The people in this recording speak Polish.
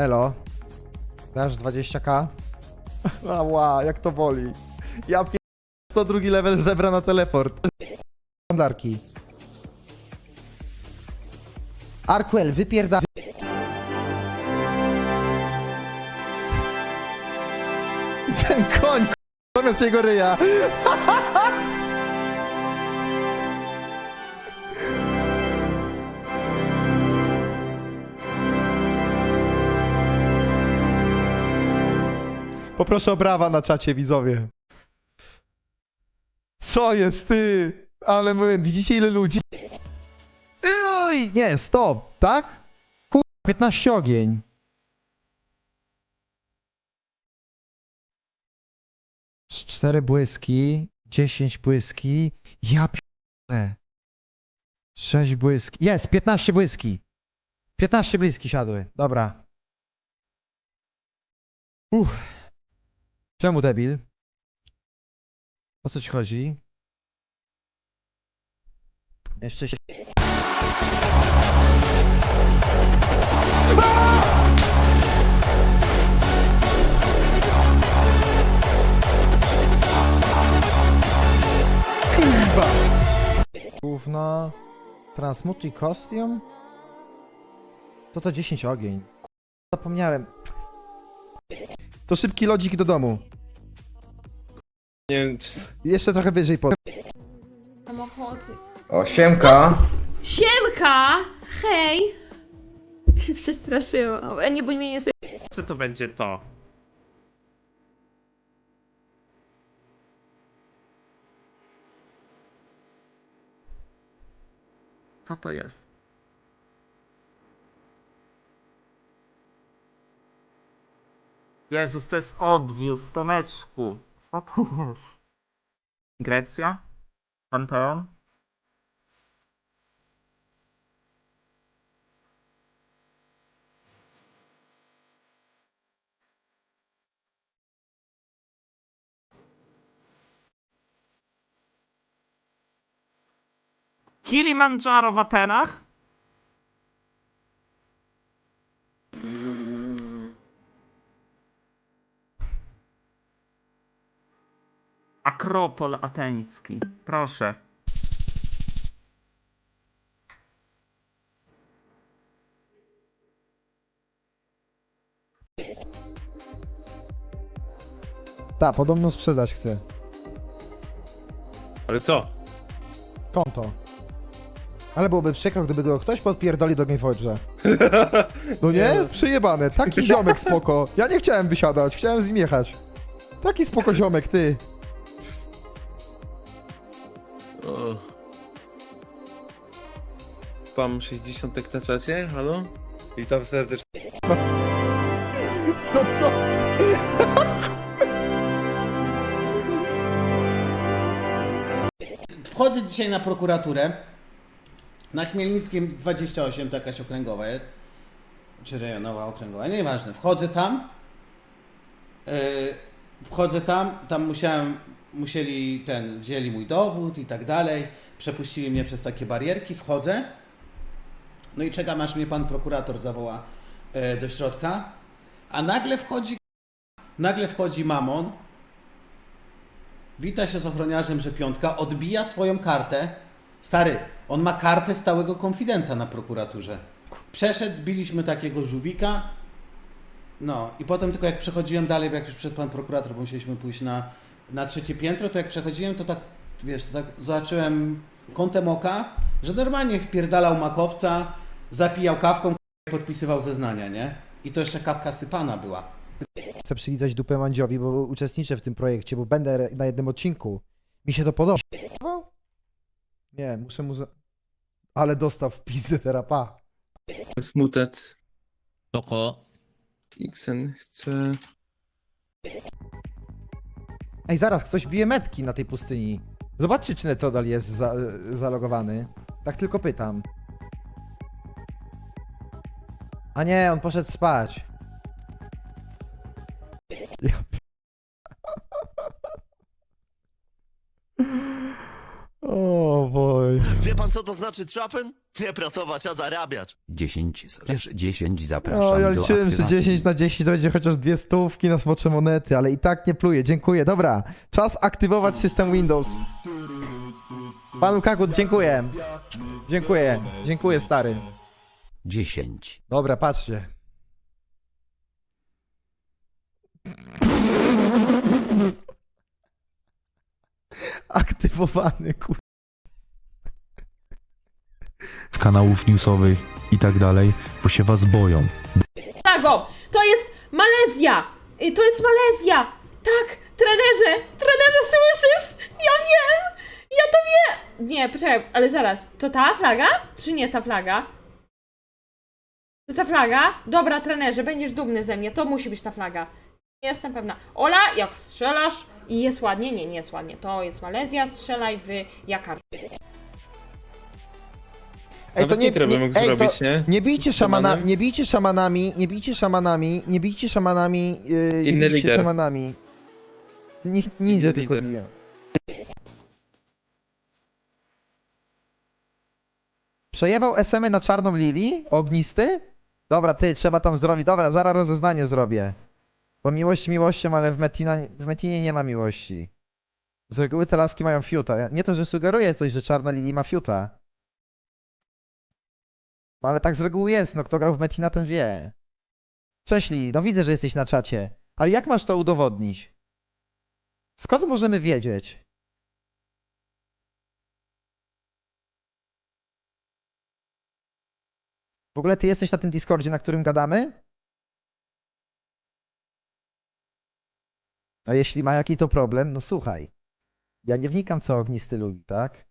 Elo. Dasz 20k? Ała, jak to boli. Ja pier... 102 level żebra na teleport. Standarki. Arquel, wypierda... Ten koń, k***, zamiast jego ryja. Poproszę o brawa na czacie, widzowie. Co jest ty? Ale my, widzicie ile ludzi? Oj, nie, stop, tak? Kur... 15 ogień. 4 błyski, 10 błyski, ja p***e. 6 błyski, jest, 15 błyski. 15 błyski siadły, dobra. Uff. Czemu debil? O co ci chodzi? Jeszcze się... Gówno... Transmutuj kostium? To to 10 ogień. Zapomniałem. To szybki lodzik do domu. Nie wiem, czy... Jeszcze trochę wyżej po... Samochody. O, siemka. Siemka! Hej! Się przestraszyłam. A nie, bo mnie nie słyszę. Czy to będzie to? Co to jest? Jezus, to jest odwióz, Tomeczku. Jest? Grecja? Panteon? Kilimandżaro w Atenach? Akropol ateński. Proszę. Ta, podobno sprzedać chcę. Ale co? Konto. Ale byłoby przykro, gdyby go ktoś podpierdoli do Gameforge'a. No nie? Przejebane. Taki ziomek spoko. Ja nie chciałem wysiadać, chciałem z nim jechać. Taki spoko ziomek, ty. O. Spam 60 na czacie, halo? Witam serdecznie. No co? Wchodzę dzisiaj na prokuraturę. Na Chmielnickim 28 to jakaś okręgowa jest. Czy rejonowa okręgowa, nieważne. Wchodzę tam. Yy, wchodzę tam, tam musiałem, musieli ten, wzięli mój dowód i tak dalej. Przepuścili mnie przez takie barierki, wchodzę. No i czekam aż mnie pan prokurator zawoła yy, do środka. A nagle wchodzi, nagle wchodzi mamon. Wita się z ochroniarzem, że piątka odbija swoją kartę. Stary, on ma kartę stałego konfidenta na prokuraturze. Przeszedł, zbiliśmy takiego żółwika. No i potem tylko jak przechodziłem dalej, jak już przed pan prokurator, bo musieliśmy pójść na, na trzecie piętro, to jak przechodziłem, to tak, wiesz, to tak zobaczyłem kątem oka, że normalnie wpierdalał makowca, zapijał kawką, podpisywał zeznania, nie? I to jeszcze kawka sypana była. Chcę przylizać dupę Mandziowi, bo uczestniczę w tym projekcie, bo będę na jednym odcinku. Mi się to podoba. Nie, muszę mu za... Ale dostał w pizdę terapa. Smutec. Spoko. Xen chce... Ej, zaraz, ktoś bije metki na tej pustyni. Zobaczcie, czy Netrodal jest za, zalogowany. Tak tylko pytam. A nie, on poszedł spać. Pan co to znaczy trapen? Nie pracować, a zarabiać. 10 slash 10 No, zapraszam ja do liczyłem, że aktywacji. 10 na 10 to będzie chociaż dwie stówki na smocze monety, ale i tak nie pluję. Dziękuję, dobra. Czas aktywować system Windows. Panu Kakut, dziękuję. Dziękuję, dziękuję stary. 10. Dobra, patrzcie. Aktywowany, kur... kanałów newsowych i tak dalej, bo się was boją. Flagą! To jest Malezja! Y, To jest Malezja! Tak, trenerze! Trenerze, słyszysz? Ja wiem! Ja to wiem! Nie, poczekaj, ale zaraz. To ta flaga? Czy nie ta flaga? To ta flaga? Dobra, trenerze, będziesz dumny ze mnie. To musi być ta flaga. Jestem pewna. Ola, jak strzelasz i jest ładnie, nie, nie jest ładnie. To jest Malezja, strzelaj w Jakarta. Ej, Nawet nitro by mógł zrobić, nie? Nie bijcie, szamana, Szamanem? nie bijcie szamanami, nie bijcie szamanami, nie bijcie szamanami, yy, nie Inny bijcie lider. szamanami. Niech ninja Inny tylko lider. biją. Przejebał SM-y na czarną lili? Ognisty? Dobra, ty, trzeba tam zrobić. Dobra, zaraz rozeznanie zrobię. Bo miłość miłością, ale w, Metina, w Metinie nie ma miłości. Z reguły te laski mają fiuta. Ja- Nie to, że sugeruję coś, że czarna lili ma fiuta. No ale tak z reguły jest, no kto grał w Metina, ten wie. Cześć Li, no widzę, że jesteś na czacie. Ale jak masz to udowodnić? Skąd możemy wiedzieć? W ogóle ty jesteś na tym Discordzie, na którym gadamy? A jeśli ma jaki to problem, no słuchaj. Ja nie wnikam, co ognisty lubi, tak?